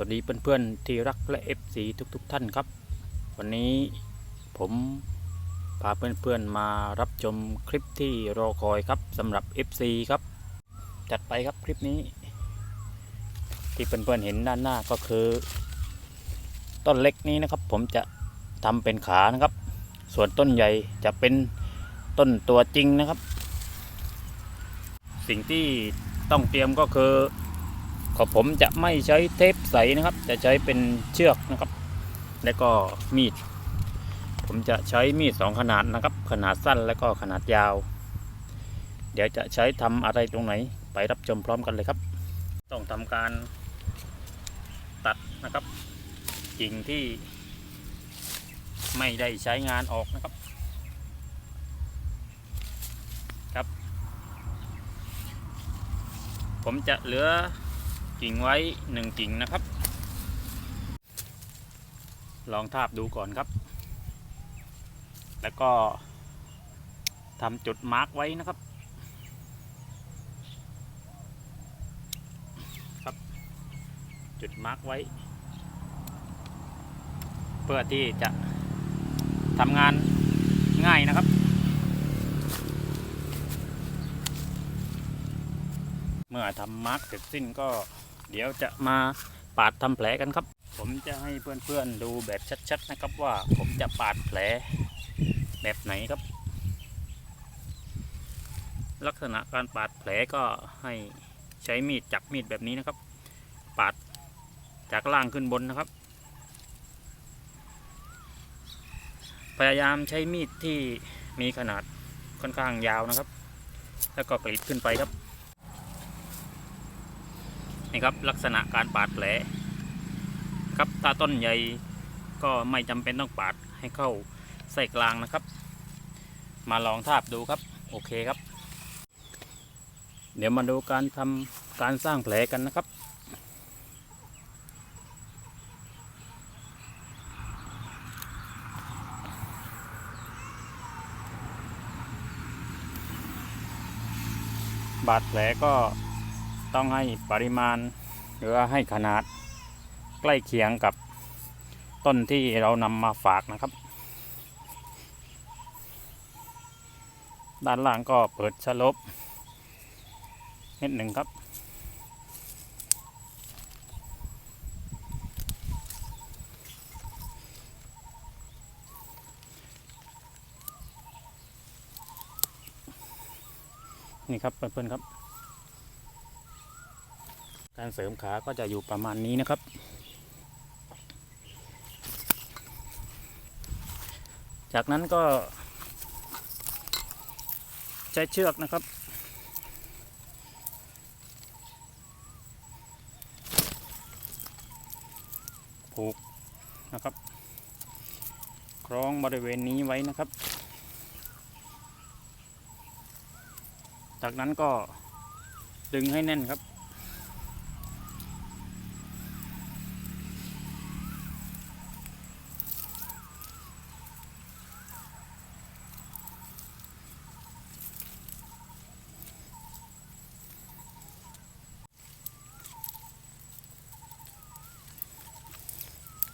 สวัสดีเพื่อนๆที่รักและ FC ทุกๆทท่านครับ วันนี้ผมพาเพื่อนๆมารับชมคลิปที่รอคอยครับสำหรับ FC ครับ จัดไปครับคลิปนี้ ที่เพื่อนๆเห็นด้านหน้าก็คือ ต้นเล็กนี้นะครับ ผมจะทำเป็นขานะครับ ส่วนต้นใหญ่จะเป็นต้นตัวจริงนะครับ สิ่งที่ต้องเตรียมก็คือ ของผมจะไม่ใช้เทปใสนะครับ จะใช้เป็นเชือกนะครับ และก็มีด ผมจะใช้มีดสองขนาดนะครับ ขนาดสั้นและก็ขนาดยาว เดี๋ยวจะใช้ทำอะไรตรงไหน ไปรับชมพร้อมกันเลยครับ ต้องทำการตัดนะครับกิ่งที่ไม่ได้ใช้งานออกนะครับครับ ผมจะเหลือ กิ่งไว้หนึ่งกิ่งนะครับ ลองทาบดูก่อนครับ แล้วก็ทำจุดมาร์กไว้นะครับ ครับ จุดมาร์กไว้ เพื่อที่จะทำงานง่ายนะครับ เมื่อทำมาร์กเสร็จสิ้นก็ เดี๋ยวจะมาปาดทำแผลกันครับ ผมจะให้เพื่อนๆดูแบบชัดๆนะครับว่าผมจะปาดแผลแบบไหนครับ ลักษณะการปาดแผลก็ให้ใช้มีดจับมีดแบบนี้นะครับ ปาดจากล่างขึ้นบนนะครับ พยายามใช้มีดที่มีขนาดค่อนข้างยาวนะครับ แล้วก็กรีดขึ้นไปครับ นี่ครับลักษณะการปาดแผลครับตาต้นใหญ่ก็ไม่จำเป็นต้องปาดให้เข้าใส่กลางนะครับ มาลองทาบดูครับโอเคครับ เดี๋ยวมาดูการทำการสร้างแผลกันนะครับบาดแผลก็ ต้องให้ปริมาณหรือว่าให้ขนาดใกล้เคียงกับต้นที่เรานำมาฝากนะครับ ด้านล่างก็เปิดชะลบนิดหนึ่งครับนี่ครับเพื่อนๆครับ การเสริมขาก็จะอยู่ประมาณนี้นะครับ จากนั้นก็ ใช้เชือกนะครับ ผูกนะครับ คล้องบริเวณนี้ไว้นะครับ จากนั้นก็ดึงให้แน่นครับ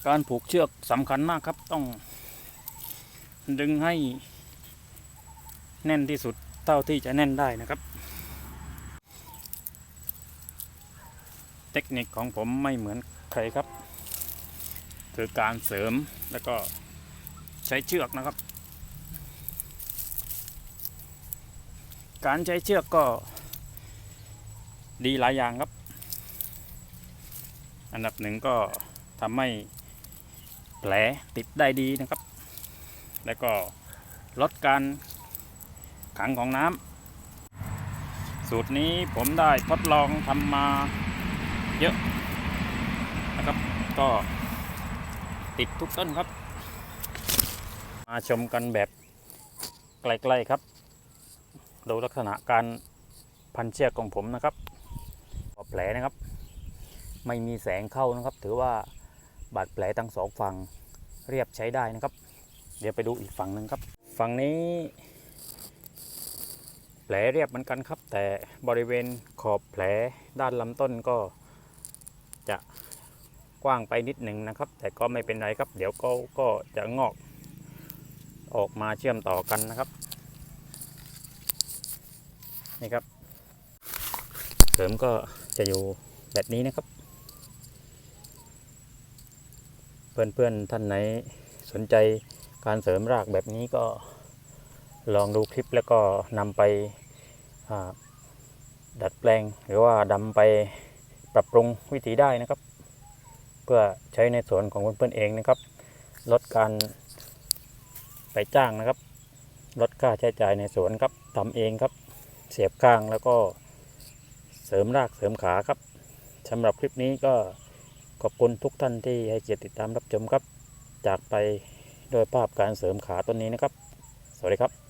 การผูกเชือกสำคัญมากครับต้อง ดึงให้แน่นที่สุดเท่าที่จะแน่นได้นะครับ เทคนิคของผมไม่เหมือนใครครับ คือการเสริมแล้วก็ใช้เชือกนะครับ การใช้เชือกก็ดีหลายอย่างครับ อันดับหนึ่งก็ทำให้ แผลติดได้ดีนะครับ แล้วก็ลดการขังของน้ำสูตรนี้ผมได้ทดลองทำมาเยอะนะครับ ก็ติดทุกต้นครับ มาชมกันแบบใกล้ๆครับ ดูลักษณะการพันเชือกของผมนะครับแผลนะครับ ไม่มีแสงเข้านะครับ ถือว่า บาดแผลทั้งสองฝั่งเรียบใช้ได้นะครับ เดี๋ยวไปดูอีกฝั่งหนึ่งครับ ฝั่งนี้ แผลเรียบเหมือนกันครับ แต่บริเวณขอบแผลด้านลำต้นก็จะกว้างไปนิดหนึ่งนะครับ แต่ก็ไม่เป็นไรครับ เดี๋ยวก็ก็จะงอกออกมาเชื่อมต่อกันนะครับนี่ครับเสริมก็จะอยู่แบบนี้นะครับ เพื่อนๆท่านไหนสนใจการเสริมรากแบบนี้ก็ลองดูคลิปแล้วก็นำไปดัดแปลงหรือว่าดำไปปรับปรุงวิธีได้นะครับ เพื่อใช้ในสวนของเพื่อนๆเองนะครับ ลดการไปจ้างนะครับ ลดค่าใช้จ่ายในสวนครับทำเองครับ เสียบข้างแล้วก็เสริมรากเสริมขาครับสำหรับคลิปนี้ก็ ขอบคุณทุกท่านที่ให้เกียรติติดตามรับชมครับ จากไปโดยภาพการเสริมขาต้นนี้นะครับ สวัสดีครับ